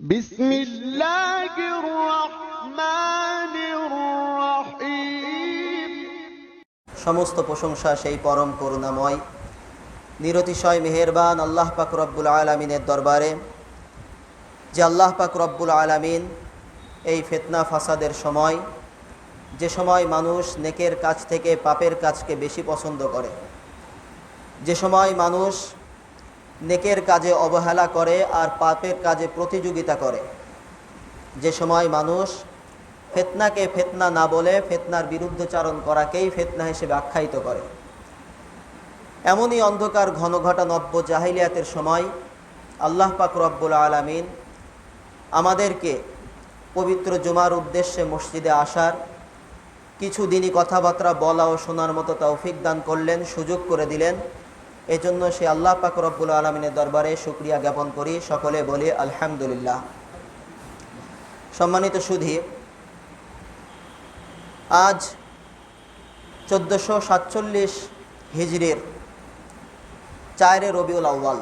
بسم الله الرحمن الرحيم সমস্ত প্রশংসা সেই পরম করুণাময় নিরতিশয় মেহেরবান আল্লাহ পাক রব্বুল আলমিনের দরবারে যে আল্লাহ পাক রব্বুল আলমিন এই ফেতনা ফাসাদের সময় যে সময় মানুষ নেকের কাজ থেকে পাপের কাজকে বেশি পছন্দ করে যে সময় মানুষ নেকের কাজে অবহেলা করে আর পাপের কাজে প্রতিযোগিতা করে। যে সময় মানুষ ফেতনাকে ফেতনা না বলে ফেতনার বিরুদ্ধচারণ করাকেই ফেতনা হিসেবে আখ্যায়িত করে। এমনই অন্ধকার ঘন ঘটা নব্য জাহিলিয়াতের সময় আল্লাহ পাক রব্বুল আলমিন আমাদেরকে পবিত্র জুমার উদ্দেশ্যে মসজিদে আসার কিছু দিনই কথাবার্তা বলা ও শোনার মতো তৌফিক দান করলেন, সুযোগ করে দিলেন। এজন্য সে আল্লাহ পাক রব্বুল আলমিনের দরবারে শুক্রিয়া জ্ঞাপন করি। সকলে বলি, আলহামদুলিল্লাহ। সম্মানিত সুধী, আজ চোদ্দোশো সাতচল্লিশ হিজড়ির চারে রবিউল আউ্য়াল।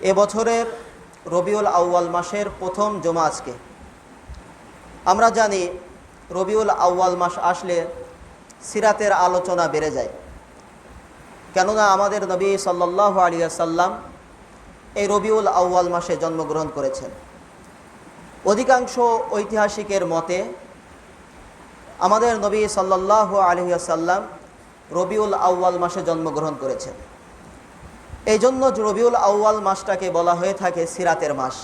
এবছরের রবিউল আউ্য়াল মাসের প্রথম জমা আজকে। আমরা জানি, রবিউল আউ্য়াল মাস আসলে সিরাতের আলোচনা বেড়ে যায়। কেননা আমাদের নবী সাল্লাহ আলিয়া সাল্লাম এই রবিউল আউ্য়াল মাসে জন্মগ্রহণ করেছেন। অধিকাংশ ঐতিহাসিকের মতে আমাদের নবী সাল্লাহ আলহিয়াসাল্লাম রবিউল আউ্য়াল মাসে জন্মগ্রহণ করেছেন। এই জন্য রবিউল আউ্য়াল মাসটাকে বলা হয়ে থাকে সিরাতের মাস।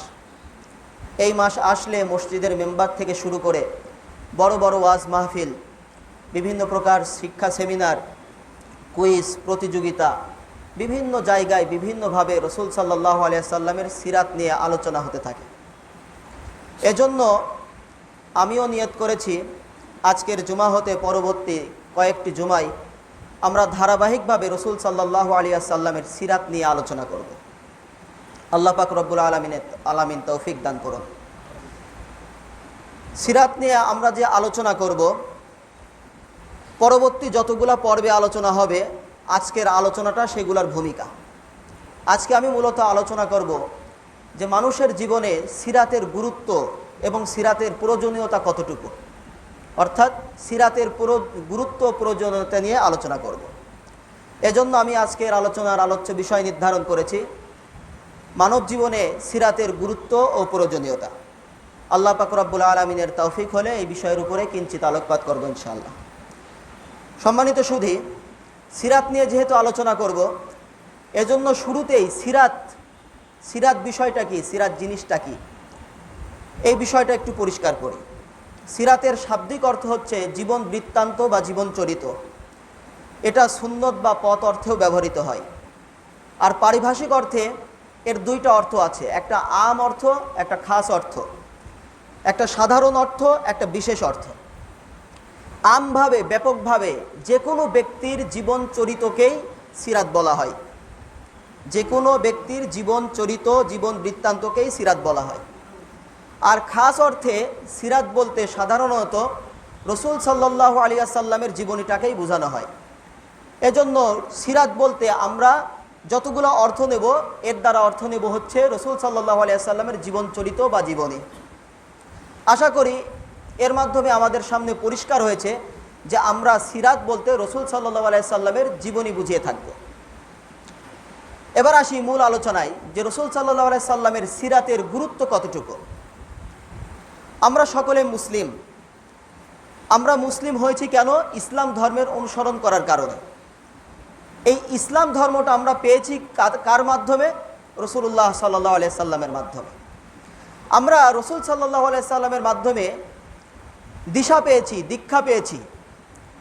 এই মাস আসলে মসজিদের মেম্বার থেকে শুরু করে বড় বড় ওয়াজ মাহফিল, বিভিন্ন প্রকার শিক্ষা সেমিনার কুইজ, প্রতিযোগিতা, বিভিন্ন জায়গায় বিভিন্নভাবে রসুল সাল্লাহ আলিয়াল্লামের সিরাত নিয়ে আলোচনা হতে থাকে। এজন্য আমিও নিয়ত করেছি, আজকের জুমা হতে পরবর্তী কয়েকটি জুমাই আমরা ধারাবাহিকভাবে রসুল সাল্লাহ আলিয়া সাল্লামের সিরাত নিয়ে আলোচনা করব। আল্লাহ পাক রব্বুল আলমিনের, আলামিন তৌফিক দান করুন। সিরাত নিয়ে আমরা যে আলোচনা করব পরবর্তী যতগুলা পর্বে আলোচনা হবে, আজকের আলোচনাটা সেগুলার ভূমিকা। আজকে আমি মূলত আলোচনা করব যে মানুষের জীবনে সিরাতের গুরুত্ব এবং সিরাতের প্রয়োজনীয়তা কতটুকু। অর্থাৎ সিরাতের গুরুত্ব প্রয়োজনীয়তা নিয়ে আলোচনা করব। এজন্য আমি আজকের আলোচনার আলোচ্য বিষয় নির্ধারণ করেছি, মানব জীবনে সিরাতের গুরুত্ব ও প্রয়োজনীয়তা। আল্লাহ পাকরাবুল আলমিনের তৌফিক হলে এই বিষয়ের উপরে কিঞ্চিত আলোকপাত করব ইনশাআল্লাহ। সম্মানিত সুধি, সিরাত নিয়ে যেহেতু আলোচনা করব, এজন্য শুরুতেই সিরাত সিরাত বিষয়টা কি, সিরাত জিনিসটা কি, এই বিষয়টা একটু পরিষ্কার করি। সিরাতের শাব্দিক অর্থ হচ্ছে জীবন বৃত্তান্ত বা জীবন চরিত। এটা সুন্নত বা পথ অর্থেও ব্যবহৃত হয়। আর পারিভাষিক অর্থে এর দুইটা অর্থ আছে, একটা আম অর্থ, একটা খাস অর্থ। একটা সাধারণ অর্থ, একটা বিশেষ অর্থ। আমভাবে, ব্যাপকভাবে যে কোনো ব্যক্তির জীবন চরিতকেই সিরাত বলা হয়। যে কোনো ব্যক্তির জীবন চরিত জীবন বৃত্তান্তকেই সিরাত বলা হয়। আর খাস অর্থে সিরাত বলতে সাধারণত রসুল সাল্লাহ আলিয়া সাল্লামের জীবনীটাকেই বোঝানো হয়। এজন্য সিরাত বলতে আমরা যতগুলো অর্থ নেব, এর দ্বারা অর্থ নেব হচ্ছে রসুল সাল্লাহ আলিয়া সাল্লামের জীবন চরিত বা জীবনী। আশা করি এর মাধ্যমে আমাদের সামনে পরিষ্কার হয়েছে যে আমরা সিরাত বলতে রসুল সাল্লাহ আলাইসাল্লামের জীবনী বুঝিয়ে থাকব। এবার আসি মূল আলোচনায় যে রসুল সাল্লাহ আলাইসাল্লামের সিরাতের গুরুত্ব কতটুকু। আমরা সকলে মুসলিম। আমরা মুসলিম হয়েছি কেন? ইসলাম ধর্মের অনুসরণ করার কারণে। এই ইসলাম ধর্মটা আমরা পেয়েছি কার মাধ্যমে? রসুল্লাহ সাল্লাহ আলাইসাল্লামের মাধ্যমে। আমরা রসুল সাল্লাহ আলাইসাল্লামের মাধ্যমে দিশা পেয়েছি, দীক্ষা পেয়েছি।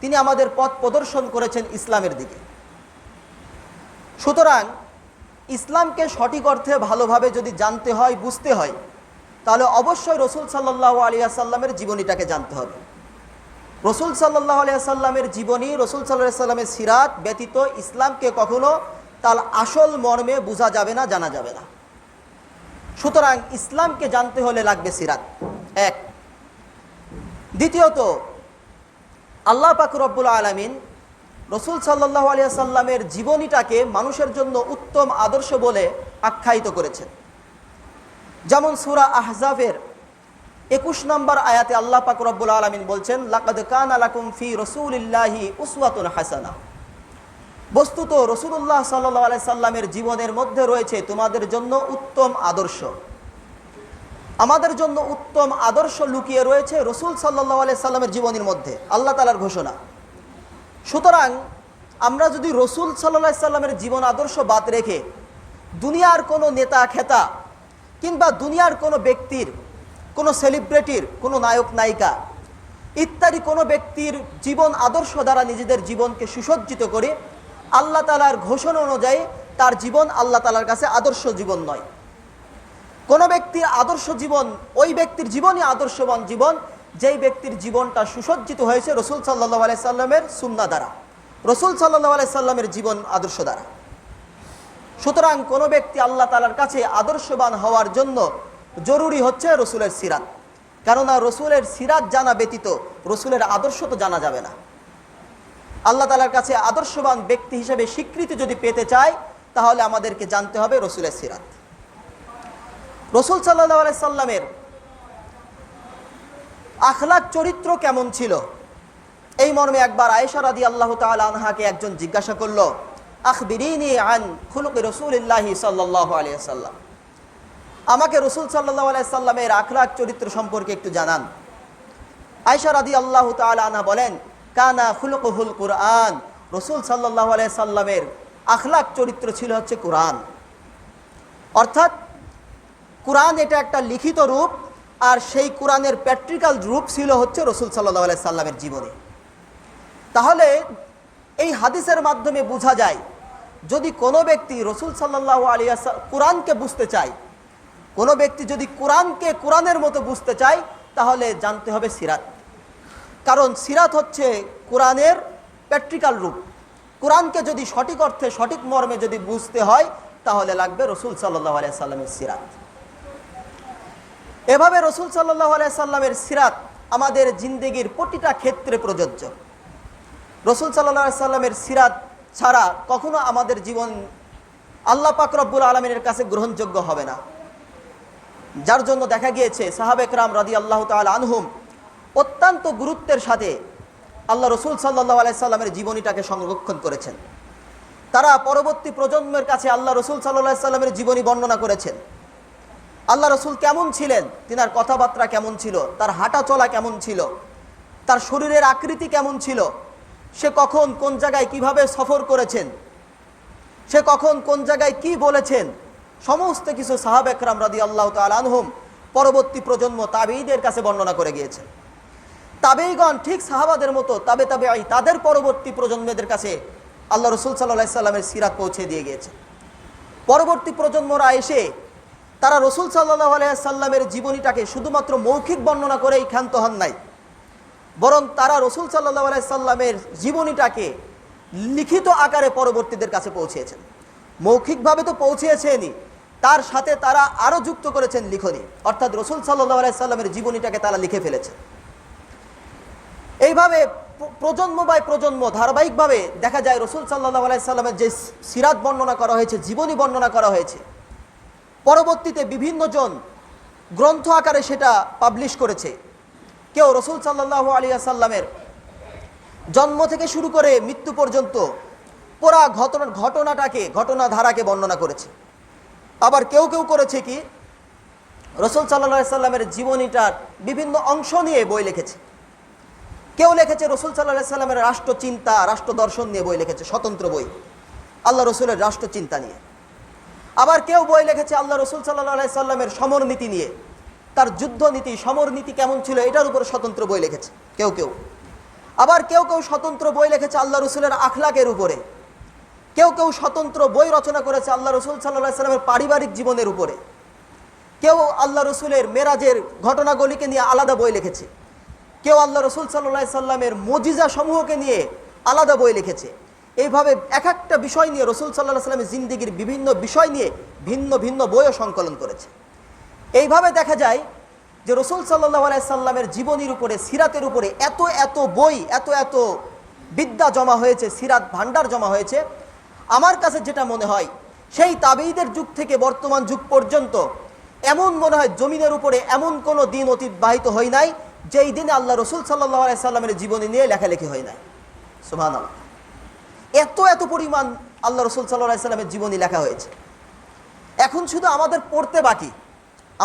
তিনি আমাদের পথ প্রদর্শন করেছেন ইসলামের দিকে। সুতরাং ইসলামকে সঠিক অর্থে ভালোভাবে যদি জানতে হয়, বুঝতে হয়, তাহলে অবশ্যই রসুল সাল্লাহ আলিয়াসাল্লামের জীবনীটাকে জানতে হবে। রসুল সাল্লাহ আলিয়াসাল্লামের জীবনী, রসুল সাল্লাহ সাল্লামের সিরাত ব্যতীত ইসলামকে কখনো তার আসল মর্মে বোঝা যাবে না, জানা যাবে না। সুতরাং ইসলামকে জানতে হলে লাগবে সিরাত। এক দ্বিতীয়ত, আল্লাহ পাকুরব্বুল আলমিন রসুল সাল্লাহ আলিয়া সাল্লামের জীবনীটাকে মানুষের জন্য উত্তম আদর্শ বলে আখ্যায়িত করেছেন। যেমন সুরা আহজাফের একুশ নম্বর আয়াতে আল্লাহ পাক রব্বুল আলমিন বলছেন, লাকাদ কান আলাকুম ফি রসুলিল্লাহি উসওয়াতুন হাসানা। বস্তুত রসুল্লাহ সাল্লাহ আলাই সাল্লামের জীবনের মধ্যে রয়েছে তোমাদের জন্য উত্তম আদর্শ। আমাদের জন্য উত্তম আদর্শ লুকিয়ে রয়েছে রসুল সাল্লাহ আলাই সাল্লামের জীবনের মধ্যে, আল্লাহ তালার ঘোষণা। সুতরাং আমরা যদি রসুল সাল্লাহ সাল্লামের জীবন আদর্শ বাদ রেখে দুনিয়ার কোনো নেতা, খেতা কিংবা দুনিয়ার কোনো ব্যক্তির, কোনো সেলিব্রিটির কোনো নায়ক, নায়িকা ইত্যাদি কোনো ব্যক্তির জীবন আদর্শ দ্বারা নিজেদের জীবনকে সুসজ্জিত করে আল্লাহ তালার ঘোষণা অনুযায়ী তার জীবন আল্লাহ তালার কাছে আদর্শ জীবন নয়। কোনো ব্যক্তির আদর্শ জীবন, ওই ব্যক্তির জীবনই আদর্শবান জীবন, যেই ব্যক্তির জীবনটা সুসজ্জিত হয়েছে রসুল সাল্লাহ আলাই সাল্লামের সুন্না দ্বারা। রসুল সাল্লাহ আলাই সাল্লামের জীবন আদর্শ দ্বারা। সুতরাং কোনো ব্যক্তি আল্লাহ তালার কাছে আদর্শবান হওয়ার জন্য জরুরি হচ্ছে রসুলের সিরাত। কেননা রসুলের সিরাত জানা ব্যতীত রসুলের আদর্শ তো জানা যাবে না। আল্লাহ তালার কাছে আদর্শবান ব্যক্তি হিসেবে স্বীকৃতি যদি পেতে চায়, তাহলে আমাদেরকে জানতে হবে রসুলের সিরাত। রসুল সাল্লাহ আলাই সাল্লামের আখলাক চরিত্র কেমন ছিল? এই মর্মে একবার আয়েশা রাদি আল্লাহ আনহাকে একজন জিজ্ঞাসা করল, আখবিরিনি আন খুলুক রসুলিল্লাহি সাল্লাহ আলিয়া সাল্লাম। আমাকে রসুল সাল্লাহ আলাই সাল্লামের আখলাক চরিত্র সম্পর্কে একটু জানান। আয়সা রাদি আল্লাহ আনহা বলেন, কানা খুলুকুহুল কুরআন। রসুল সাল্লাহ আলাই সাল্লামের আখলাক চরিত্র ছিল হচ্ছে কোরআন। অর্থাৎ কোরআন এটা একটা লিখিত রূপ, আর সেই কোরআনের প্র্যাকটিক্যাল রূপ ছিল হচ্ছে রসুল সাল্লাহ আলাই সাল্লামের জীবনে। তাহলে এই হাদিসের মাধ্যমে বোঝা যায়, যদি কোনো ব্যক্তি রসুল সাল্লাহ আলিয়া কোরআনকে বুঝতে চায়, কোনো ব্যক্তি যদি কোরআনকে কোরআনের মতো বুঝতে চায়, তাহলে জানতে হবে সিরাত। কারণ সিরাত হচ্ছে কোরআনের প্র্যাকটিক্যাল রূপ। কোরআনকে যদি সঠিক অর্থে, সঠিক মর্মে যদি বুঝতে হয়, তাহলে লাগবে রসুল সাল্লাহ আলিয়া সাল্লামের সিরাত। এভাবে রসুল সাল্লাহ আলাইসাল্লামের সিরাত আমাদের জিন্দেগির প্রতিটা ক্ষেত্রে প্রযোজ্য। রসুল সাল্লাহ সাল্লামের সিরাত ছাড়া কখনো আমাদের জীবন আল্লাহ পাক রব্বুল আলমিনের কাছে গ্রহণযোগ্য হবে না। যার জন্য দেখা গিয়েছে সাহাবেকরাম রাদি আল্লাহ তাল আনহুম অত্যন্ত গুরুত্বের সাথে আল্লাহ রসুল সাল্লাহ আলাইসাল্লামের জীবনীটাকে সংরক্ষণ করেছেন। তারা পরবর্তী প্রজন্মের কাছে আল্লাহ রসুল সাল্লাহ সাল্লামের জীবনী বর্ণনা করেছেন। আল্লাহ রসুল কেমন ছিলেন? তিনার কথাবার্তা কেমন ছিল? তার হাঁটা চলা কেমন ছিল? তার শরীরের আকৃতি কেমন ছিল? সে কখন কোন জায়গায় কীভাবে সফর করেছেন? সে কখন কোন জায়গায় কি বলেছেন? সমস্ত কিছু সাহাব একরাম রাদি আল্লাহ আনহুম পরবর্তী প্রজন্ম তাবেইদের কাছে বর্ণনা করে গিয়েছেন। তাবেইগণ ঠিক সাহাবাদের মতো তাবে তাবে তাদের পরবর্তী প্রজন্মদের কাছে আল্লাহ রসুল সাল্লাহ সাল্লামের সিরাত পৌঁছে দিয়ে গিয়েছে পরবর্তী প্রজন্মরা এসে তারা রসুল সাল্লাহ আলাইসাল্লামের জীবনীটাকে শুধুমাত্র মৌখিক বর্ণনা করেই ক্ষান্ত হন নাই। বরং তারা রসুল সাল্লাহ আলাইসাল্লামের জীবনীটাকে লিখিত আকারে পরবর্তীদের কাছে পৌঁছেছেন মৌখিকভাবে তো পৌঁছেছেনই তার সাথে তারা আরও যুক্ত করেছেন লিখনি। অর্থাৎ রসুল সাল্লাহ আলাইসাল্লামের জীবনীটাকে তারা লিখে ফেলেছে এইভাবে প্রজন্ম বাই প্রজন্ম ধারাবাহিকভাবে দেখা যায় রসুল সাল্লাহ আলাইসাল্লামের যে সিরাত বর্ণনা করা হয়েছে, জীবনী বর্ণনা করা হয়েছে পরবর্তীতে বিভিন্ন জন গ্রন্থ আকারে সেটা পাবলিশ করেছে। কেউ রসুল সাল্লাহ আলিয়া জন্ম থেকে শুরু করে মৃত্যু পর্যন্ত পুরা ঘটনা ঘটনাটাকে ঘটনা ধারাকে বর্ণনা করেছে। আবার কেউ কেউ করেছে কি, রসুল সাল্লা সাল্লামের জীবনীটার বিভিন্ন অংশ নিয়ে বই লিখেছে। কেউ লিখেছে রসুল সাল্লাহ সাল্লামের রাষ্ট্র চিন্তা রাষ্ট্র দর্শন নিয়ে বই লিখেছে, স্বতন্ত্র বই। আল্লাহ রসুলের রাষ্ট্রচিন্তা নিয়ে। আবার কেউ বই লিখেছে আল্লাহ রসুল সাল্লাহ সাল্লামের সমর নীতি নিয়ে। তার যুদ্ধ নীতি সমর নীতি কেমন ছিল এটার উপরে স্বতন্ত্র বই লিখেছে, কেউ কেউ। আবার কেউ কেউ স্বতন্ত্র বই লিখেছে আল্লাহ রসুলের আখলাকের উপরে। কেউ কেউ স্বতন্ত্র বই রচনা করেছে আল্লাহ রসুল সাল্লাহ সাল্লামের পারিবারিক জীবনের উপরে। কেউ আল্লাহ রসুলের মেরাজের ঘটনাগুলিকে নিয়ে আলাদা বই লিখেছে। কেউ আল্লাহ রসুল সাল্লাহ সাল্লামের মজিজা সমূহকে নিয়ে আলাদা বই লিখেছে। এইভাবে এক একটা বিষয় নিয়ে রসুল সাল্লাহ সাল্লামের জিন্দিগির বিভিন্ন বিষয় নিয়ে ভিন্ন ভিন্ন বইও সংকলন করেছে। এইভাবে দেখা যায় যে রসুল সাল্লাহ আলাইসাল্লামের জীবনীর উপরে, সিরাতের উপরে এত এত বই, এত এত বিদ্যা জমা হয়েছে, সিরাত ভান্ডার জমা হয়েছে। আমার কাছে যেটা মনে হয়, সেই তাবেইদের যুগ থেকে বর্তমান যুগ পর্যন্ত এমন মনে হয় জমিনের উপরে এমন কোনো দিন অতিবাহিত হয় নাই, যেই দিনে আল্লাহ রসুল সাল্লাহ আলাইসাল্লামের জীবনী নিয়ে লেখালেখি হয় নাই। সুহান এত এত পরিমাণ আল্লাহ রসুল সাল্লাহ সাল্লামের জীবনী লেখা হয়েছে। এখন শুধু আমাদের পড়তে বাকি।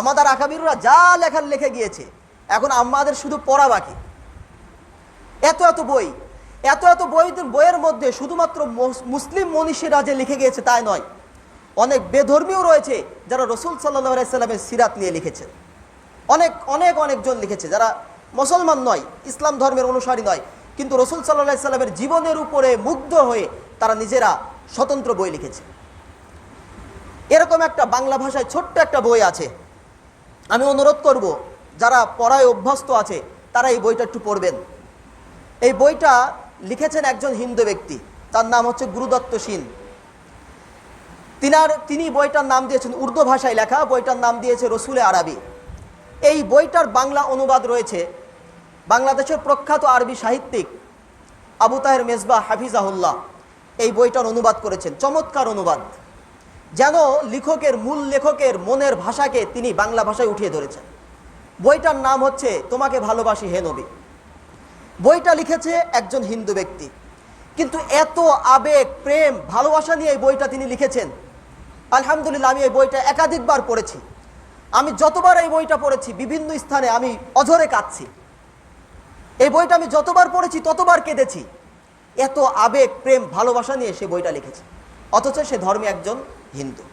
আমাদের আকাবিররা যা লেখার লেখে গিয়েছে, এখন আমাদের শুধু পড়া বাকি। এত এত বই, এত এত বই বইয়ের মধ্যে শুধুমাত্র মুসলিম মনীষীরা যে লিখে গিয়েছে তাই নয়, অনেক বেধর্মীয় রয়েছে যারা রসুল সাল্লাহ সাল্লামের সিরাত নিয়ে লিখেছেন অনেক অনেক, অনেকজন লিখেছে যারা মুসলমান নয়, ইসলাম ধর্মের অনুসারী নয়। কিন্তু রসুল সাল্লাহ সাল্লামের জীবনের উপরে মুগ্ধ হয়ে তারা নিজেরা স্বতন্ত্র বই লিখেছে। এরকম একটা বাংলা ভাষায় ছোট্ট একটা বই আছে। আমি অনুরোধ করব, যারা পড়ায় অভ্যস্ত আছে, তারা এই বইটা একটু পড়বেন। এই বইটা লিখেছেন একজন হিন্দু ব্যক্তি, তার নাম হচ্ছে গুরুদত্ত সিন। তিনার তিনি বইটার নাম দিয়েছেন উর্দু ভাষায় লেখা, বইটার নাম দিয়েছে রসুলে আরবি। এই বইটার বাংলা অনুবাদ রয়েছে বাংলাদেশের প্রখ্যাত আরবি সাহিত্যিক আবু তাহের মেজবা হাফিজাহুল্লাহ এই বইটার অনুবাদ করেছেন। চমৎকার অনুবাদ। যেন লেখকের মূল লেখকের মনের ভাষাকে তিনি বাংলা ভাষায় উঠিয়ে ধরেছেন। বইটার নাম হচ্ছে তোমাকে ভালোবাসি হে নবী। বইটা লিখেছে একজন হিন্দু ব্যক্তি। কিন্তু এত আবেগ, প্রেম, ভালোবাসা নিয়ে এই বইটা তিনি লিখেছেন। আলহামদুলিল্লাহ, আমি এই বইটা একাধিকবার পড়েছি। আমি যতবার এই বইটা পড়েছি, বিভিন্ন স্থানে আমি অঝরে কাঁদছি। এই বইটা আমি যতবার পড়েছি, ততবার কেঁদেছি। এত আবেগ, প্রেম, ভালোবাসা নিয়ে সে বইটা লিখেছে। অথচ সে ধর্মে একজন হিন্দু।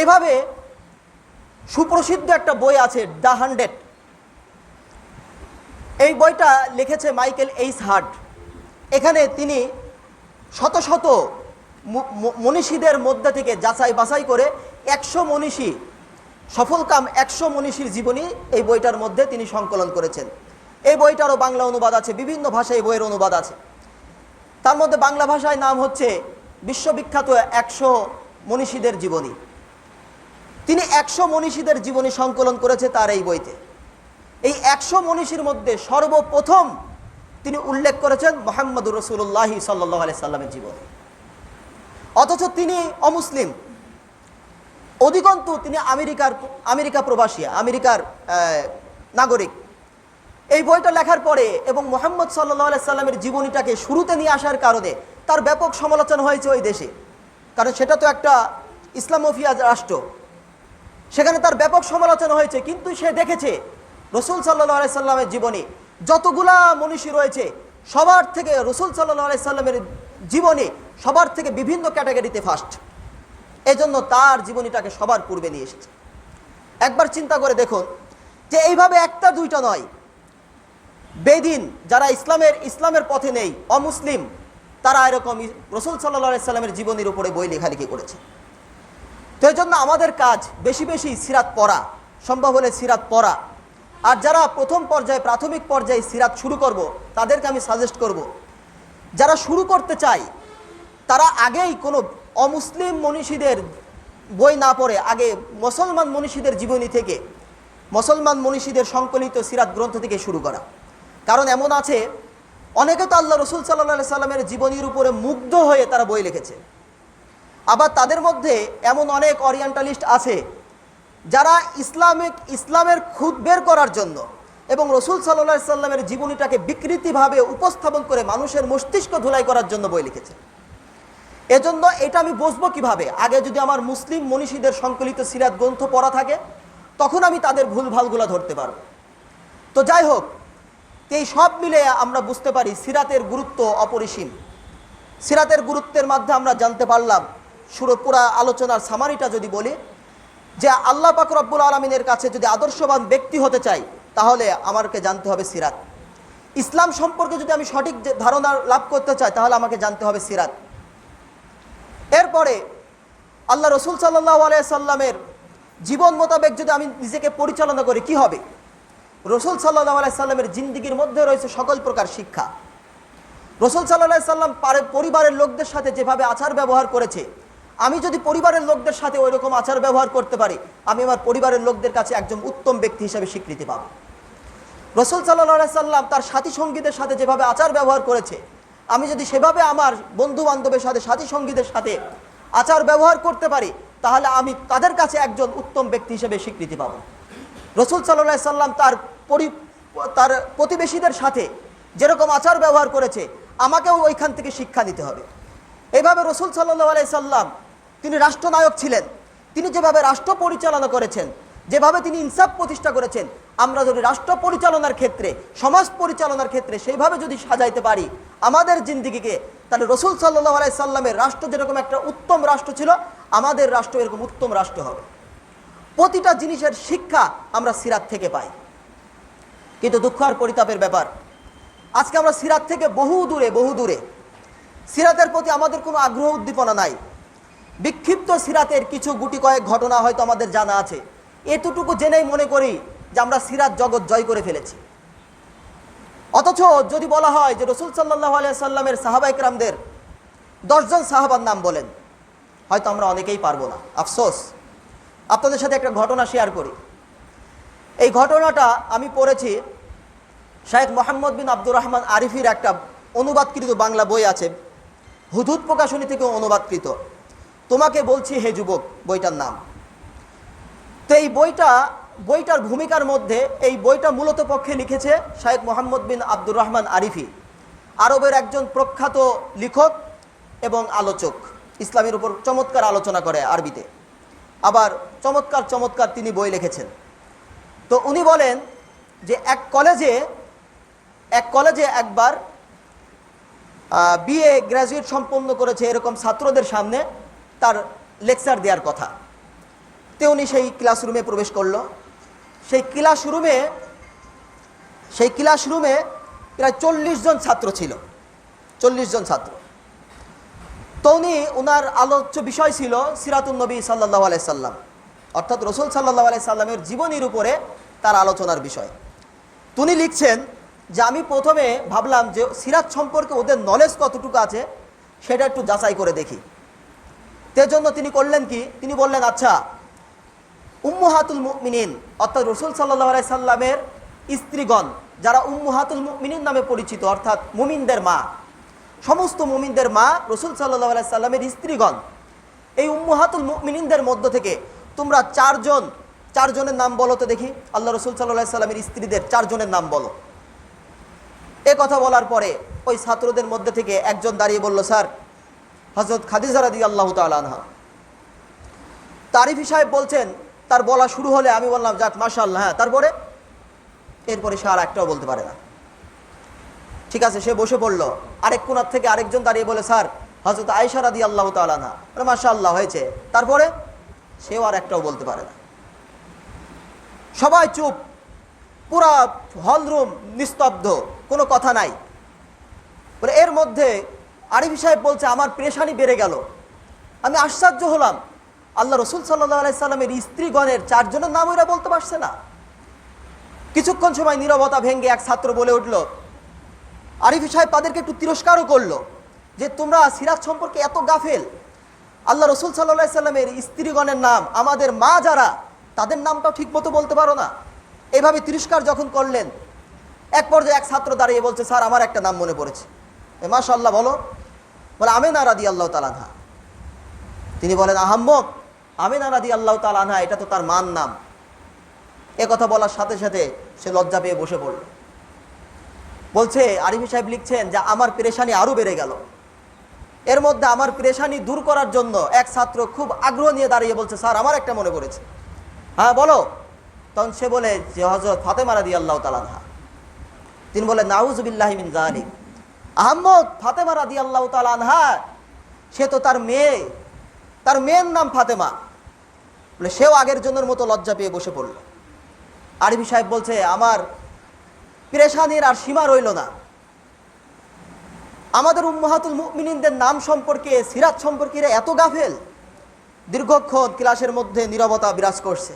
এইভাবে সুপ্রসিদ্ধ একটা বই আছে, দ্য হান্ড্রেড। এই বইটা লিখেছে মাইকেল এইস হার্ট এখানে তিনি শত শত মনীষীদের মধ্যে থেকে যাচাই বাছাই করে একশো মনীষী, সফলকাম একশো মনীষীর জীবনী এই বইটার মধ্যে তিনি সংকলন করেছেন। এই বইটারও বাংলা অনুবাদ আছে, বিভিন্ন ভাষায় বইয়ের অনুবাদ আছে। তার মধ্যে বাংলা ভাষায় নাম হচ্ছে বিশ্ববিখ্যাত একশো মনীষীদের জীবনী। তিনি একশো মনীষীদের জীবনী সংকলন করেছে তার এই বইতে। এই একশো মনীষীর মধ্যে সর্বপ্রথম তিনি উল্লেখ করেছেন মোহাম্মদুর রসুল্লাহ সাল্লাহ আলি সাল্লামের জীবনে। অথচ তিনি অমুসলিম। অধিকন্তু তিনি আমেরিকার, আমেরিকা প্রবাসী, আমেরিকার নাগরিক। এই বইটা লেখার পরে এবং মোহাম্মদ সাল্লাহ সাল্লামের জীবনীটাকে শুরুতে নিয়ে আসার কারণে তার ব্যাপক সমালোচনা হয়েছে ওই দেশে। কারণ সেটা তো একটা ইসলামোফিয়া রাষ্ট্র। সেখানে তার ব্যাপক সমালোচনা হয়েছে, কিন্তু সে দেখেছে রসুল সাল্লাহ সাল্লামের জীবনী, যতগুলা মনীষী রয়েছে, সবার থেকে রসুল সাল্লাহ সাল্লামের জীবনী সবার থেকে বিভিন্ন ক্যাটাগরিতে ফার্স্ট এজন্য তার জীবনীটাকে সবার পূর্বে নিয়ে এসেছে। একবার চিন্তা করে দেখুন যে এইভাবে একটা দুইটা নয় বেদিন, যারা ইসলামের ইসলামের পথে নেই, অমুসলিম, তারা এরকম রসুল সাল্লাহ সাল্লামের জীবনীর উপরে বই লেখালেখি করেছে। তো এই জন্য আমাদের কাজ বেশি বেশি সিরাত পড়া, সম্ভব হলে সিরাত পড়া। আর যারা প্রথম পর্যায়ে, প্রাথমিক পর্যায়ে সিরাত শুরু করব, তাদেরকে আমি সাজেস্ট করব, যারা শুরু করতে চায়, তারা আগেই কোনো অমুসলিম মনীষীদের বই না পড়ে, আগে মুসলমান মনীষীদের জীবনী থেকে, মুসলমান মনীষীদের সংকলিত সিরাত গ্রন্থ থেকে শুরু করা। কারণ এমন আছে, অনেকে তো আল্লাহ রসুল সাল্লাহ সাল্লামের জীবনীর উপরে মুগ্ধ হয়ে তারা বই লিখেছে। আবার তাদের মধ্যে এমন অনেক অরিয়েন্টালিস্ট আছে, যারা ইসলামিক, ইসলামের খুদ বের করার জন্য এবং রসুল সাল্লাহ সাল্লামের জীবনীটাকে বিকৃতিভাবে উপস্থাপন করে মানুষের মস্তিষ্ক ধুলাই করার জন্য বই লিখেছে। এজন্য এটা আমি বুঝব কীভাবে? আগে যদি আমার মুসলিম মনীষীদের সংকলিত সিরাত গ্রন্থ পড়া থাকে, তখন আমি তাদের ভুলভালগুলো ধরতে পারব। তো যাই হোক এই সব মিলে আমরা বুঝতে পারি সিরাতের গুরুত্ব অপরিসীম। সিরাতের গুরুত্বের মাধ্যমে আমরা জানতে পারলাম সুরো পুরা আলোচনার সামারিটা যদি বলি, যে আল্লাহ পাক রব্বুল আলমিনের কাছে যদি আদর্শবান ব্যক্তি হতে চাই, তাহলে আমাকে জানতে হবে সিরাত। ইসলাম সম্পর্কে যদি আমি সঠিক ধারণা লাভ করতে চাই, তাহলে আমাকে জানতে হবে সিরাত। এরপরে আল্লাহ রসুল সাল্লাহ আলাইসাল্লামের জীবন মোতাবেক যদি আমি নিজেকে পরিচালনা করি, কি হবে? রসুল সাল্লাহ আলাইসাল্লামের জিন্দিগির মধ্যে রয়েছে সকল প্রকার শিক্ষা। রসুল সাল্লাহ সাল্লাম পারে- পরিবারের লোকদের সাথে যেভাবে আচার ব্যবহার করেছে, আমি যদি পরিবারের লোকদের সাথে ওই রকম আচার ব্যবহার করতে পারি, আমি আমার পরিবারের লোকদের কাছে একজন উত্তম ব্যক্তি হিসেবে স্বীকৃতি পাব। রসুল সাল্লাহ সাল্লাম তার সাথী সঙ্গীদের সাথে যেভাবে আচার ব্যবহার করেছে, আমি যদি সেভাবে আমার বন্ধু বান্ধবের সাথে, সাথী সঙ্গীদের সাথে আচার ব্যবহার করতে পারি, তাহলে আমি তাদের কাছে একজন উত্তম ব্যক্তি হিসেবে স্বীকৃতি পাব। রসুল সাল্লাহ সাল্লাম তার তার প্রতিবেশীদের সাথে যেরকম আচার ব্যবহার করেছে, আমাকেও ওইখান থেকে শিক্ষা নিতে হবে। এইভাবে রসুল সাল্লাহ আলাই সাল্লাম তিনি রাষ্ট্রনায়ক ছিলেন। তিনি যেভাবে রাষ্ট্র পরিচালনা করেছেন, যেভাবে তিনি ইনসাফ প্রতিষ্ঠা করেছেন, আমরা যদি রাষ্ট্র পরিচালনার ক্ষেত্রে, সমাজ পরিচালনার ক্ষেত্রে সেইভাবে যদি সাজাইতে পারি, আমাদের জিন্দিগিকে, তাহলে রসুল সাল্লাহ আলাই সাল্লামের রাষ্ট্র যেরকম একটা উত্তম রাষ্ট্র ছিল, আমাদের রাষ্ট্র এরকম উত্তম রাষ্ট্র হবে। প্রতিটা জিনিসের শিক্ষা আমরা সিরাত থেকে পাই। কিন্তু দুঃখ আর পরিতাপের ব্যাপার। আজকে আমরা সিরাত থেকে বহু দূরে বহু দূরে। সিরাতের প্রতি আমাদের কোনো আগ্রহ, উদ্দীপনা নাই। বিক্ষিপ্ত সিরাতের কিছু গুটি কয়েক ঘটনা হয়তো আমাদের জানা আছে। এতটুকু জেনেই মনে করি যে আমরা সিরাত জগৎ জয় করে ফেলেছি। অথচ যদি বলা হয় যে রসুল সাল্লাহ আলিয়া সাল্লামের সাহাবা ইকরামদের দশজন সাহাবার নাম বলেন, হয়তো আমরা অনেকেই পারব না। আফসোস। আপনাদের সাথে একটা ঘটনা শেয়ার করি। এই ঘটনাটা আমি পড়েছি শাহেদ মোহাম্মদ বিন আব্দুর রহমান আরিফির একটা অনুবাদকৃত বাংলা বই আছে। হুদুদ প্রকাশনী থেকে অনুবাদকৃত। তোমাকে বলছি হে যুবক, বইটার নাম। তো এই বইটা, বইটার ভূমিকার মধ্যে এই বইটা মূলত পক্ষে লিখেছে শাহেদ মোহাম্মদ বিন আব্দুর রহমান আরিফি। আরবের একজন প্রখ্যাত লেখক এবং আলোচক। ইসলামের উপর চমৎকার আলোচনা করে আরবিতে। আবার চমৎকার চমৎকার তিনি বই লিখেছেন। তো উনি বলেন যে এক কলেজে এক কলেজে একবার বিএ গ্র্যাজুয়েট সম্পন্ন করেছে এরকম ছাত্রদের সামনে তার লেকচার দেওয়ার কথা। তে উনি সেই ক্লাসরুমে প্রবেশ করল। সেই ক্লাসরুমে সেই ক্লাসরুমে প্রায় চল্লিশ জন ছাত্র ছিল। চল্লিশ জন ছাত্র। তো উনি ওনার আলোচ্য বিষয় ছিল সিরাতুল নবী সাল্লাহ আলাই সাল্লাম। অর্থাৎ রসুল সাল্লাহ আলাই সাল্লামের জীবনীর উপরে তার আলোচনার বিষয়। তিনি লিখছেন যে আমি প্রথমে ভাবলাম যে সিরাজ সম্পর্কে ওদের নলেজ কতটুকু আছে, সেটা একটু যাচাই করে দেখি। তের জন্য তিনি করলেন কি? তিনি বললেন আচ্ছা উম্মুহাতুল মুমিনিন, অর্থাৎ রসুল সাল্লাহ আলাই সাল্লামের স্ত্রীগণ, যারা উম্মুহাতুল মুমিনিন নামে পরিচিত, অর্থাৎ মুমিনদের মা, সমস্ত মুমিনদের মা রসুল সাল্লাহ আলাই সাল্লামের স্ত্রীগণ, এই উম্মুহাতুল মুমিনিনদের মধ্য থেকে তোমরা চারজন, চারজনের নাম বলো তো দেখি। আল্লাহ রসুল সাল্লাহ সাল্লামের স্ত্রীদের চারজনের নাম বলো। এ কথা বলার পরে ওই ছাত্রদের মধ্যে থেকে একজন দাঁড়িয়ে বলল, স্যার হজরত খাদিজা রাদি আল্লাহ তালহা তারিফি সাহেব বলছেন, তার বলা শুরু হলে আমি বললাম, যাক মাশাল্লাহ হ্যাঁ তারপরে? এরপরে সে আর একটাও বলতে পারে না। ঠিক আছে, সে বসে পড়ল। আরেক কোনার থেকে আরেকজন দাঁড়িয়ে বলে, স্যার হজরত আয়সা রাদি আল্লাহ তালানা মাসা আল্লাহ হয়েছে। তারপরে? সেও আর একটাও বলতে পারে না। সবাই চুপ, পুরা হলরুম নিস্তব্ধ, কোনো কথা নাই। এর মধ্যে আরিফি সাহেব বলছে, আমার পেশানি বেড়ে গেল। আমি আশ্চর্য হলাম। আল্লাহ রসুল সাল্লাহ আলাইসাল্লামের স্ত্রীগণের চারজনের নাম ওরা বলতে পারছে না। কিছুক্ষণ সময় নীরবতা ভেঙ্গে এক ছাত্র বলে উঠল, আরিফি সাহেব তাদেরকে একটু তিরস্কারও করল যে তোমরা সিরাজ সম্পর্কে এত গাফেল। আল্লাহ রসুল সাল্লাহ সাল্লামের স্ত্রীগণের নাম, আমাদের মা যারা, তাদের নামটাও ঠিকমতো বলতে পারো না। এভাবে তিরস্কার যখন করলেন, এক পর্যায়ে এক ছাত্র দাঁড়িয়ে বলছে, স্যার, আমার একটা নাম মনে পড়েছে। এ মাশাল্লাহ বলো। বলে, আমেনা রাদি আল্লাহ তালানহা তিনি বলেন, আহাম্মক, আমেনা রাদি আল্লাহ তালানহা এটা তো তার মান নাম। এ কথা বলার সাথে সাথে সে লজ্জা পেয়ে বসে পড়ল। বলছে, আরিফি সাহেব লিখছেন যে, আমার পেরেশানি আরও বেড়ে গেল। এর মধ্যে আমার পেরেশানি দূর করার জন্য এক ছাত্র খুব আগ্রহ নিয়ে দাঁড়িয়ে বলছে, স্যার, আমার একটা মনে পড়েছে। হ্যাঁ বলো। তখন সে বলে যে হজরত ফাতেমা রাদি আল্লাহ তালানহা তিনি বলে নাউজবিল্লাহিমিন জালিম আহম্মদ ফাতেমা রাদি আল্লাহ তালানহা সে তো তার মেয়ে, তার মেয়ের নাম ফাতেমা। বলে সেও আগের জনের মতো লজ্জা পেয়ে বসে পড়ল। আরবি সাহেব বলছে, আমার পেরেশানির আর সীমা রইল না। আমাদের উম্মাহাতুল মুমিনিনদের নাম সম্পর্কে, সিরাত সম্পর্কে এত গাফেল। দীর্ঘক্ষণ ক্লাসের মধ্যে নীরবতা বিরাজ করছে।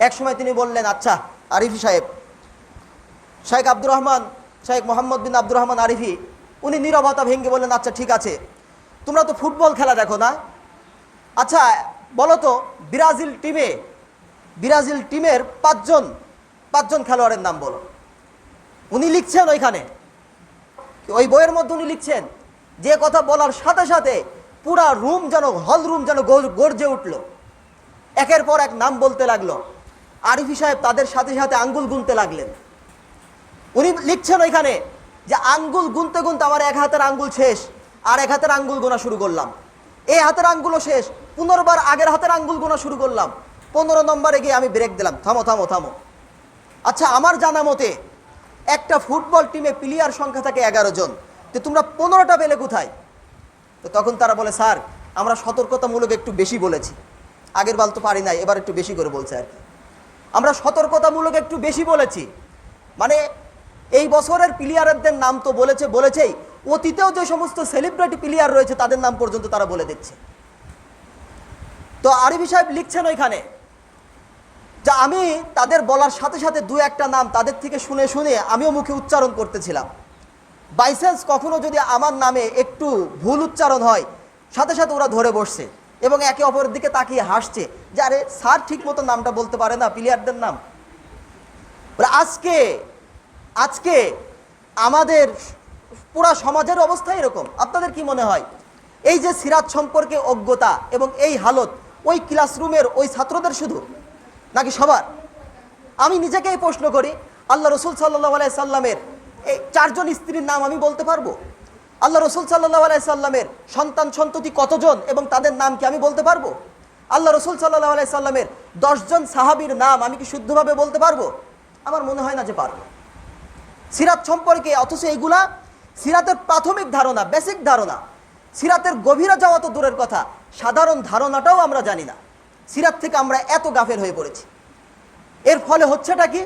এক সময় তিনি বললেন আচ্ছা আরিফি সাহেব। শাহেক আব্দুর রহমান শাহেক মোহাম্মদ বিন আব্দুর রহমান আরিফি, উনি নীরবতা ভেঙে বললেন আচ্ছা ঠিক আছে। তোমরা তো ফুটবল খেলা দেখো না? আচ্ছা বলো তো, ব্রাজিল টিমে, ব্রাজিল টিমের পাঁচজন পাঁচজন খেলোয়াড়ের নাম বলো। উনি লিখছেন ওইখানে। ওই বইয়ের মধ্যে উনি লিখছেন, যে কথা বলার সাথে সাথে পুরা রুম যেন, হল রুম যেন গর্জে উঠল। একের পর এক নাম বলতে লাগল। আরিফি সাহেব তাদের সাথে সাথে আঙ্গুল গুনতে লাগলেন। উনি লিখছেন ওইখানে যে, আঙ্গুল গুনতে গুনতে আমার এক হাতের আঙ্গুল শেষ, আর এক হাতের আঙ্গুল গোনা শুরু করলাম। এই হাতের আঙ্গুলও শেষ, পুনর্বার আগের হাতের আঙ্গুল গোনা শুরু করলাম। পনেরো নম্বরে গিয়ে আমি ব্রেক দিলাম। থামো থামো থামো। আচ্ছা আমার জানা মতে একটা ফুটবল টিমে প্লেয়ার সংখ্যা থাকে এগারো জন। তো তোমরা পনেরোটা পেলে কোথায়? তো তখন তারা বলে, স্যার, আমরা সতর্কতামূলক একটু বেশি বলেছি। আগের বাল তো পারি নাই, এবার একটু বেশি করে বলছে আর কি। আমরা সতর্কতামূলক একটু বেশি বলেছি। মানে এই বছরের প্লেয়ারদের নাম তো বলেছে, বলেছেই। অতীতেও যে সমস্ত সেলিব্রিটি প্লেয়ার রয়েছে, তাদের নাম পর্যন্ত তারা বলে দিচ্ছে। তো আরিফি সাহেব লিখছেন ওইখানে যা আমি তাদের বলার সাথে সাথে দু একটা নাম তাদের থেকে শুনে শুনে আমিও মুখে উচ্চারণ করতেছিলাম। বাইসেন্স কখনো যদি আমার নামে একটু ভুল উচ্চারণ হয় সাথে সাথে ওরা ধরে বসছে এবং একে অপরের দিকে তাকিয়ে হাসছে যে আরে স্যার ঠিক মতো নামটা বলতে পারে না প্লেয়ারদের নাম। বলে, আজকে আজকে আমাদের পুরা সমাজের অবস্থা এরকম। আপনাদের কি মনে হয়? এই যে সিরাজ সম্পর্কে অজ্ঞতা এবং এই হালত ওই ক্লাসরুমের ওই ছাত্রদের শুধু? নাকি সবার? আমি নিজেকেই প্রশ্ন করি, আল্লাহ রসুল সাল্লাহ আলাই সাল্লামের এই চারজন স্ত্রীর নাম আমি বলতে পারব? আল্লাহ রসুল সাল্লাহ আলাই সাল্লামের সন্তান সন্ততি কতজন এবং তাদের নাম কি আমি বলতে পারব? আল্লাহ রসুল সাল্লাহ আলাই সাল্লামের দশজন সাহাবীর নাম আমি কি শুদ্ধভাবে বলতে পারব? আমার মনে হয় না যে পারব। সিরাত সম্পর্কে অথচ এইগুলা সিরাতের প্রাথমিক ধারণা বেসিক ধারণা। সিরাতের গভীরে যাওয়া তো দূরের কথা, সাধারণ ধারণাটাও আমরা জানি না। সিরাত থেকে আমরা এত গাফের হয়ে পড়েছি। এর ফলে হচ্ছেটা কি?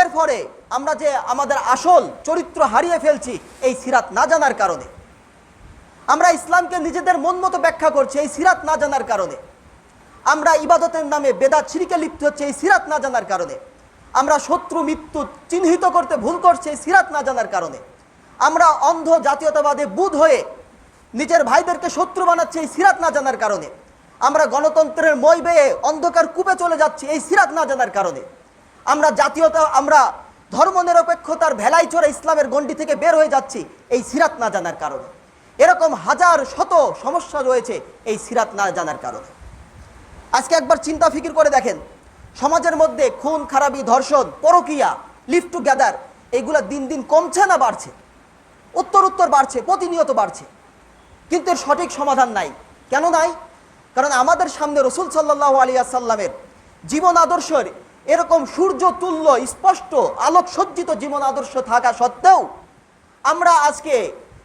এর ফলে আমরা যে আমাদের আসল চরিত্র হারিয়ে ফেলছি এই সিরাত না জানার কারণে। আমরা ইসলামকে নিজেদের মন মতো ব্যাখ্যা করছি এই সিরাত না জানার কারণে। আমরা ইবাদতের নামে বেদাত ছিরিকে লিপ্ত হচ্ছে এই সিরাত না জানার কারণে। আমরা শত্রু, মৃত্যু চিহ্নিত করতে ভুল করছি এই সিরাত না জানার কারণে। আমরা অন্ধ জাতীয়তাবাদে বুধ হয়ে নিজের ভাইদেরকে শত্রু বানাচ্ছি এই সিরাত না জানার কারণে। আমরা গণতন্ত্রের মই বেয়ে অন্ধকার কূপে চলে যাচ্ছি এই সিরাত না জানার কারণে। আমরা জাতীয়তা, আমরা ধর্মনিরপেক্ষতার ভেলাই চড়ে ইসলামের গণ্ডি থেকে বের হয়ে যাচ্ছি এই সিরাত না জানার কারণে। এরকম হাজার শত সমস্যা রয়েছে এই সিরাত না জানার কারণে। আজকে একবার চিন্তা ফিকির করে দেখেন, সমাজের মধ্যে খুন, খারাপি, ধর্ষণ, পরকিয়া, লিফট টু গ্যাদার এইগুলা দিন দিন কমছে না বাড়ছে? উত্তর উত্তর বাড়ছে, প্রতিনিয়ত বাড়ছে। কিন্তু এর সঠিক সমাধান নাই। কেন নাই? কারণ আমাদের সামনে রসুল সাল্লাহ আলিয়া সাল্লামের জীবন আদর্শের এরকম সূর্য, তুল্য, স্পষ্ট, আলোকসজ্জিত জীবন আদর্শ থাকা সত্ত্বেও আমরা আজকে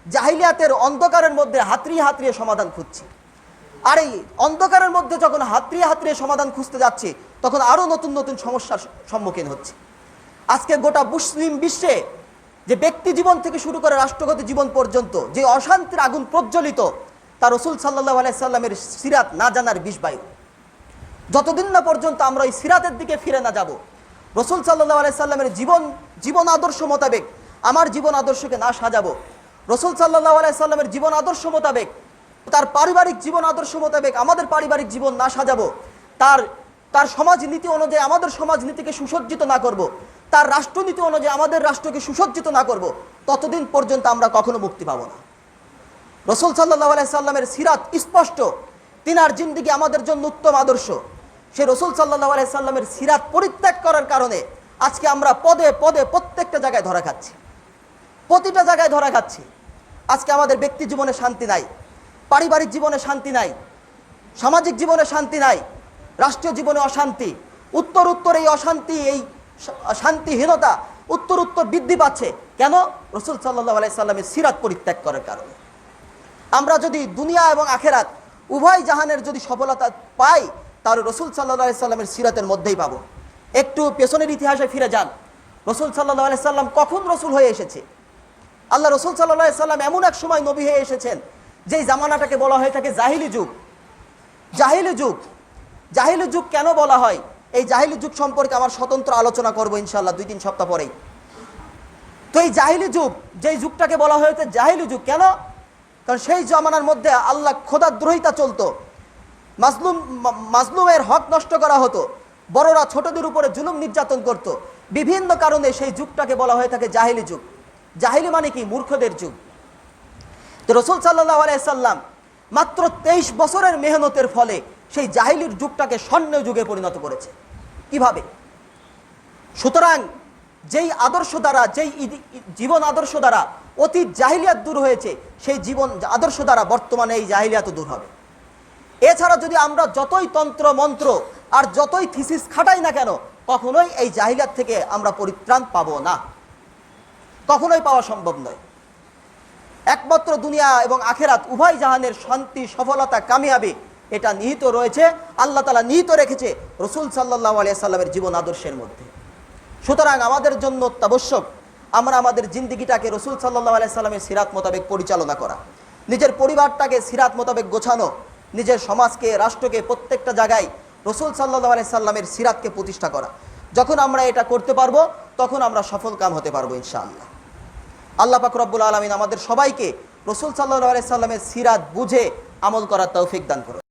জাহিলিয়াতের অন্ধকারের মধ্যে হাতড়িয়ে হাতড়িয়ে সমাধান খুঁজছি। আর এই অন্ধকারের মধ্যে যখন হাতড়িয়ে হাতড়িয়ে সমাধান খুঁজতে যাচ্ছে, তখন আরও নতুন নতুন সমস্যার সম্মুখীন হচ্ছে। আজকে গোটা মুসলিম বিশ্বে যে ব্যক্তি জীবন থেকে শুরু করে রাষ্ট্রগত জীবন পর্যন্ত যে অশান্তির আগুন প্রজ্বলিত তা রসুল সাল্লাহ আলাইসাল্লামের সিরাত না জানার বিষ বায়ু যতদিন না পর্যন্ত আমরা ওই সিরাতের দিকে ফিরে না যাব, রসুল সাল্লাহ আলাইসাল্লামের জীবন জীবন আদর্শ মোতাবেক, আমার জীবন আদর্শকে না সাজাবো, রসুল সাল্লাহ আলাইসাল্লামের জীবন আদর্শ মোতাবেক, তার পারিবারিক জীবন আদর্শ মোতাবেক আমাদের পারিবারিক জীবন না সাজাবো, তার তার সমাজ নীতি অনুযায়ী আমাদের সমাজ নীতিকে সুসজ্জিত না করব। তার রাষ্ট্রনীতি অনুযায়ী আমাদের রাষ্ট্রকে সুসজ্জিত না করব। ততদিন পর্যন্ত আমরা কখনো মুক্তি পাবো না রসুল সাল্লাহ আলাইসাল্লামের সিরাত স্পষ্ট। তিনার জিন্দিগি আমাদের জন্য উত্তম আদর্শ। সে রসুল সাল্লাহ আলাইসাল্লামের সিরাত পরিত্যাগ করার কারণে আজকে আমরা পদে পদে প্রত্যেকটা জায়গায় ধরা খাচ্ছি। প্রতিটা জায়গায় ধরা খাচ্ছি। আজকে আমাদের ব্যক্তি জীবনে শান্তি নাই, পারিবারিক জীবনে শান্তি নাই, সামাজিক জীবনে শান্তি নাই, রাষ্ট্রীয় জীবনে অশান্তি, উত্তর উত্তর এই অশান্তি, এই শান্তিহীনতা উত্তর উত্তর বৃদ্ধি পাচ্ছে। কেন? রসুল সাল্লাহ আলাইসাল্লামের সিরাত পরিত্যাগ করার কারণে। আমরা যদি দুনিয়া এবং আখেরাত উভয় জাহানের যদি সফলতা পাই, তাহলে রসুল সাল্লাহ সাল্লামের সিরাতের মধ্যেই পাবো। একটু পেছনের ইতিহাসে ফিরে যান। রসুল সাল্লাহ সাল্লাম কখন রসুল হয়ে এসেছে? আল্লাহ রসুল সাল্লাহ সাল্লাম এমন এক সময় নবী হয়ে এসেছেন, যেই জামানাটাকে বলা হয়ে থাকে জাহিলি যুগ। জাহিলি যুগ। জাহিলি যুগ কেন বলা হয়? এই জাহিলি যুগ সম্পর্কে আমার স্বতন্ত্র আলোচনা করব ইনশাল্লাহ দুই তিন সপ্তাহ পরেই। তো এই জাহিলি যুগ, যেই যুগটাকে বলা হয়েছে জাহিলি যুগ, কেন কারণ সেই জমানার মধ্যে আল্লাহ খোদাদ্রোহিতা চলতো। মাজলুম, মাজলুমের হক নষ্ট করা হতো। বড়রা ছোটদের উপরে জুলুম নির্যাতন করত। বিভিন্ন কারণে সেই যুগটাকে বলা হয়ে থাকে জাহিলি যুগ। জাহিলি মানে কি? মূর্খদের যুগ। তো রসুল সাল্লাহ আলাইসাল্লাম মাত্র তেইশ বছরের মেহনতের ফলে সেই জাহিলির যুগটাকে স্বর্ণ যুগে পরিণত করেছে। কীভাবে? সুতরাং যেই আদর্শ দ্বারা, যেই জীবন আদর্শ দ্বারা অতীত জাহিলিয়াত দূর হয়েছে, সেই জীবন আদর্শ দ্বারা বর্তমানে এই জাহিলিয়াত দূর হবে। এছাড়া যদি আমরা যতই তন্ত্র, মন্ত্র আর যতই থিসিস খাটাই না কেন, কখনোই এই জাহিলিয়াত থেকে আমরা পরিত্রাণ পাবো না। কখনোই পাওয়া সম্ভব নয়। একমাত্র দুনিয়া এবং আখেরাত উভয় জাহানের শান্তি, সফলতা, কামিয়াবি, এটা নিহিত রয়েছে, আল্লাহ তালা নিহিত রেখেছে রসুল সাল্লাহ আলিয়া সাল্লামের জীবন আদর্শের মধ্যে। সুতরাং আমাদের জন্য অত্যাবশ্যক আমরা আমাদের জিন্দিগিটাকে রসুল সাল্লাহ আলিয়া সাল্লামের সিরাত মোতাবেক পরিচালনা করা। নিজের পরিবারটাকে সিরাত মোতাবেক গোছানো, নিজের সমাজকে, রাষ্ট্রকে প্রত্যেকটা জায়গায় রসুল সাল্লাহ আলিয়া সাল্লামের সিরাতকে প্রতিষ্ঠা করা। যখন আমরা এটা করতে পারব, তখন আমরা সফল কাম হতে পারব ইনশাআল্লাহ। আল্লাহ পাক রব্বুল আলমিন আমাদের সবাইকে রসুল সাল্লাহ আলাইসাল্লামের সিরাত বুঝে আমল করার তৌফিক দান করুন।